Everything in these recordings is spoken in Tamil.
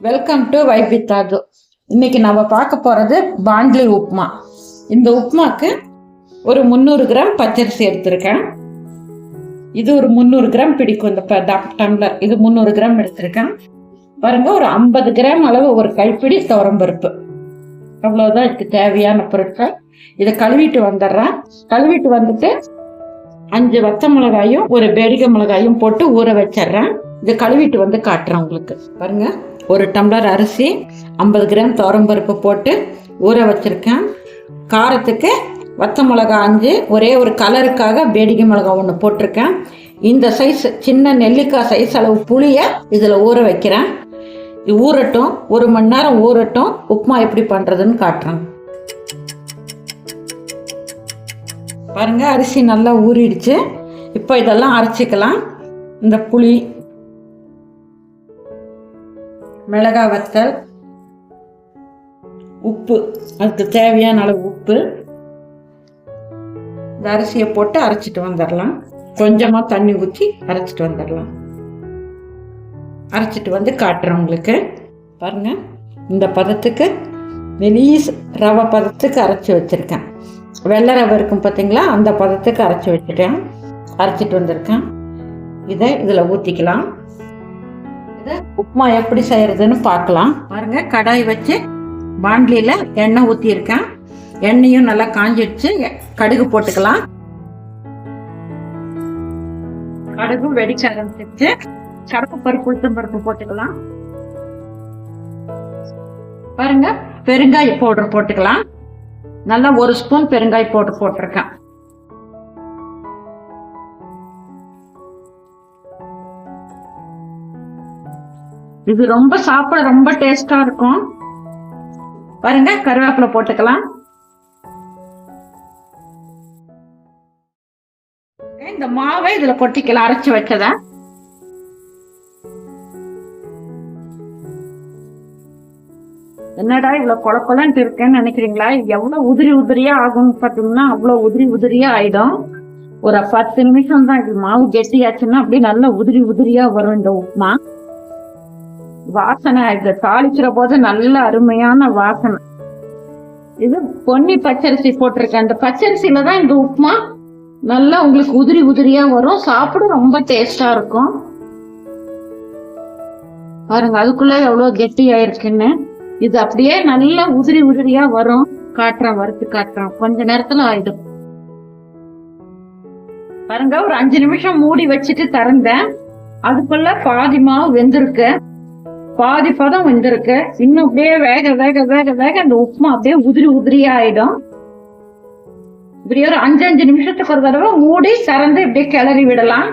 வெல்கம் டு வைப் வைபித்தாது இன்னைக்கு நம்ம பார்க்க போகிறது பாண்ட்லி உப்புமா இந்த உப்புமாக்கு ஒரு முந்நூறு கிராம் பச்சரிசி எடுத்திருக்கேன். இது ஒரு முந்நூறு கிராம் பிடிக்கும். இந்த டம்ளர். இது முந்நூறு கிராம் எடுத்திருக்கேன். பாருங்க ஒரு ஐம்பது கிராம் அளவு ஒரு கைப்பிடி துவரம்பருப்பு. அவ்வளோதான் இதுக்கு தேவையான பொருட்கள். இதை கழுவிட்டு வந்துடுறேன். கழுவிட்டு வந்துட்டு அஞ்சு வத்த மிளகாயும் ஒரு பேடிகை மிளகாயும் போட்டு ஊற வச்சிடுறேன். இதை கழுவிட்டு வந்து காட்டுறேன் உங்களுக்கு. பாருங்கள் ஒரு டம்ளர் அரிசி ஐம்பது கிராம் துவரம்பருப்பு போட்டு ஊற வச்சுருக்கேன். காரத்துக்கு வத்த மிளகா அஞ்சு ஒரே ஒரு கலருக்காக வேடிக்கை மிளகா ஒன்று போட்டிருக்கேன். இந்த சைஸ் சின்ன நெல்லிக்காய் சைஸ் அளவு புளியை இதில் ஊற வைக்கிறேன். ஊறட்டும் ஒரு மணி நேரம் ஊறட்டும் உப்புமா எப்படி பண்ணுறதுன்னு காட்டுறேன். பாருங்கள் அரிசி நல்லா ஊறிடுச்சு. இப்போ இதெல்லாம் அரைச்சிக்கலாம். இந்த புளி மிளகா வத்தல் உப்பு. அதுக்கு தேவையான அளவு உப்பு. இந்த அரிசியை போட்டு அரைச்சிட்டு வந்துடலாம். கொஞ்சமாக தண்ணி ஊற்றி அரைச்சிட்டு வந்துடலாம். அரைச்சிட்டு வந்து காட்டுறேன் உங்களுக்கு. பாருங்கள் இந்த பதத்துக்கு மெலீஸ் ரவை பதத்துக்கு அரைச்சி வச்சுருக்கேன். வெள்ளை ரவை இருக்கும் பார்த்தீங்களா அந்த பதத்துக்கு அரைச்சி வச்சுட்டேன். அரைச்சிட்டு வந்திருக்கேன். இதை இதில் ஊற்றிக்கலாம் இதை உப்புமா எப்படி செய்யறதுன்னு பார்க்கலாம். பாருங்க கடாய் வச்சு பாண்ட்லியில் எண்ணெய் ஊற்றியிருக்கேன் எண்ணெயும் நல்லா காஞ்சிடுச்சு கடுகு போட்டுக்கலாம். கடுகு வெடிக்க ஆரம்பிச்சிருச்சு. கருப்பு பருப்பு உளுத்தம் பருப்பு போட்டுக்கலாம். பாருங்க பெருங்காய பவுடர் போட்டுக்கலாம். நல்லா ஒரு ஸ்பூன் பெருங்காய பவுடர் போட்டிருக்கேன். இது ரொம்ப சாப்பிட ரொம்ப டேஸ்டா இருக்கும். பாருங்க கருவேப்பிலை போட்டுக்கலாம். இந்த மாவை இதுல கொட்டிக்கலாம் அரைச்சு வச்சத. என்னடா இவ்வளவு குழப்பலான்ட்டு இருக்கேன்னு நினைக்கிறீங்களா? எவ்வளவு உதிரி உதிரியா ஆகும் பாத்தீங்கன்னா அவ்வளவு உதிரி உதிரியா ஆயிடும். ஒரு பத்து நிமிஷம் தான் இது மாவு கெட்டியாச்சுன்னா அப்படியே நல்லா உதிரி உதிரியா வரும் இந்த உப்புமா. வாசனை இது தாளிக்கிற போது நல்ல அருமையான வாசனை. இது பொன்னி பச்சரிசி போட்டிருக்கேன். அந்த பச்சரிசியில தான் இந்த உப்புமா நல்லா உங்களுக்கு உதிரி உதிரியா வரும். சாப்பிட ரொம்ப டேஸ்டா இருக்கும். பாருங்க அதுக்குள்ள எவ்வளவு கெட்டி ஆயிருக்குன்னு. இது அப்படியே நல்லா உதிரி உதிரியா வரும். காட்டுறான் வறுத்து காட்டுறான். கொஞ்ச நேரத்துல ஆயிடும். பாருங்க ஒரு அஞ்சு நிமிஷம் மூடி வச்சுட்டு திறந்தேன். அதுக்குள்ள பாதி மாவு வெந்திருக்கு. பாதி பதம் வந்திருக்கு. இன்னும் அப்படியே வேக வேக வேக வேக அந்த உப்புமா அப்படியே உதிரி உதிரி ஆயிடும். இப்படி ஒரு அஞ்சு அஞ்சு நிமிஷத்துக்கு ஒரு தடவை மூடி சறந்து இப்படியே கிளறி விடலாம்.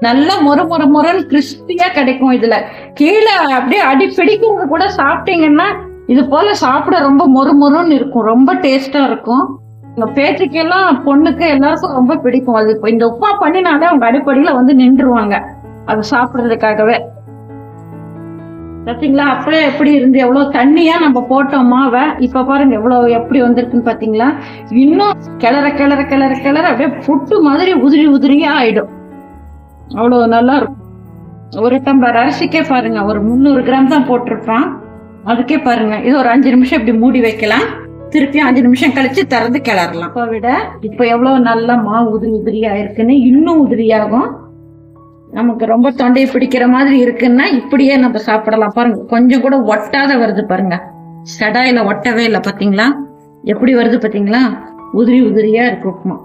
நல்லா மொறு மொறு முறன்னு கிறிஸ்பியா கிடைக்கும் இதுல. கீழே அப்படியே அடி பிடிக்கிறவங்க கூட சாப்பிட்டீங்கன்னா இது போல சாப்பிட ரொம்ப மொறு மொறுன்னு இருக்கும். ரொம்ப டேஸ்டா இருக்கும். எங்க எல்லாம் பொண்ணுக்கு எல்லாருக்கும் ரொம்ப பிடிக்கும். அது இப்போ இந்த உப்புமா பண்ணினாலே அவங்க அடிப்படையில வந்து நின்றுவாங்க. அது சாப்பிடுறதுக்காகவே. பாத்தீங்களா? அப்போ எப்படி இருந்து எவ்வளவு தண்ணியா நம்ம போட்டோம் மாவை? இப்ப பாருங்க எவ்வளவு எப்படி வந்திருக்குன்னு பாத்தீங்களா? இன்னும் கிளற கிளற கிளற கிளற அப்படியே புட்டு மாதிரி உதிரி உதிரியா ஆயிடும். அவ்வளவு நல்லா இருக்கும். ஒரு டம்ளர் அரிசிக்கே பாருங்க ஒரு முந்நூறு கிராம் தான் போட்டிருப்பான். அதுக்கே பாருங்க இது ஒரு அஞ்சு நிமிஷம் இப்படி மூடி வைக்கலாம். திருப்பி அஞ்சு நிமிஷம் கழிச்சு திறந்து கிளறலாம். இப்போ விட இப்போ எவ்வளவு நல்லா மாவு உதிரி உதிரியா இருக்குன்னு இன்னும் உதிரியாகும். நமக்கு ரொம்ப தொண்டையை பிடிக்கிற மாதிரி இருக்குன்னா இப்படியே நம்ம சாப்பிடலாம். பாருங்க கொஞ்சம் கூட ஒட்டாத வருது பாருங்க. கடாயில ஒட்டவே இல்லை பாத்தீங்களா எப்படி வருது பாத்தீங்களா உதிரி உதிரியா இருக்கு உப்புமா.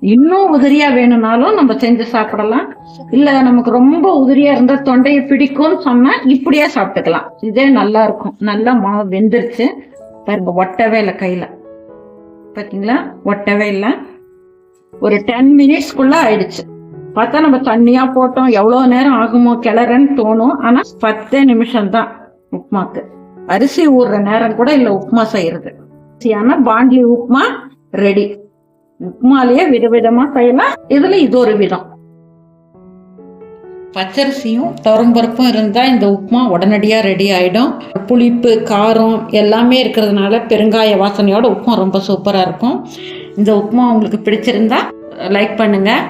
இன்னும் உதிரியா வேணும்னாலும் நம்ம செஞ்சு சாப்பிடலாம். இல்ல நமக்கு ரொம்ப உதிரியா இருந்தா தொண்டையை பிடிக்கும்னு சொன்னா இப்படியே சாப்பிட்டுக்கலாம். இதே நல்லா இருக்கும். நல்லா மாவு வெந்துருச்சு. பாருங்க ஒட்டவே இல்லை கையில. பாத்தீங்களா ஒட்டவே இல்லை. ஒரு டென் மினிட்ஸ்க்குள்ள ஆயிடுச்சு. பார்த்தா நம்ம தண்ணியா போட்டோம் எவ்வளவு நேரம் ஆகுமோ கிளறன்னு தோணும். ஆனா பத்தே நிமிஷம் தான் உப்புமாக்கு. அரிசி ஊறுற நேரம் கூட இல்ல உப்புமா செய்யறது. அரிசியான பாண்டி உப்புமா ரெடி உப்புமாலேயே விதவிதமா செய்யலாம். இதுல இது ஒரு விதம். பச்சரிசியும் துவரம்பருப்பும் இருந்தால் இந்த உப்புமா உடனடியாக ரெடி ஆகிடும் புளிப்பு காரம் எல்லாமே இருக்கிறதுனால பெருங்காய வாசனையோட உப்புமா ரொம்ப சூப்பராக இருக்கும். இந்த உப்புமா உங்களுக்கு பிடிச்சிருந்தா லைக் பண்ணுங்கள்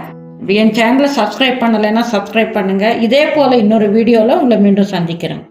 என் சேனலை சப்ஸ்கிரைப் பண்ணலைன்னா சப்ஸ்கிரைப் பண்ணுங்கள் இதே போல் இன்னொரு வீடியோவில் உங்களை மீண்டும் சந்திக்கிறேன்.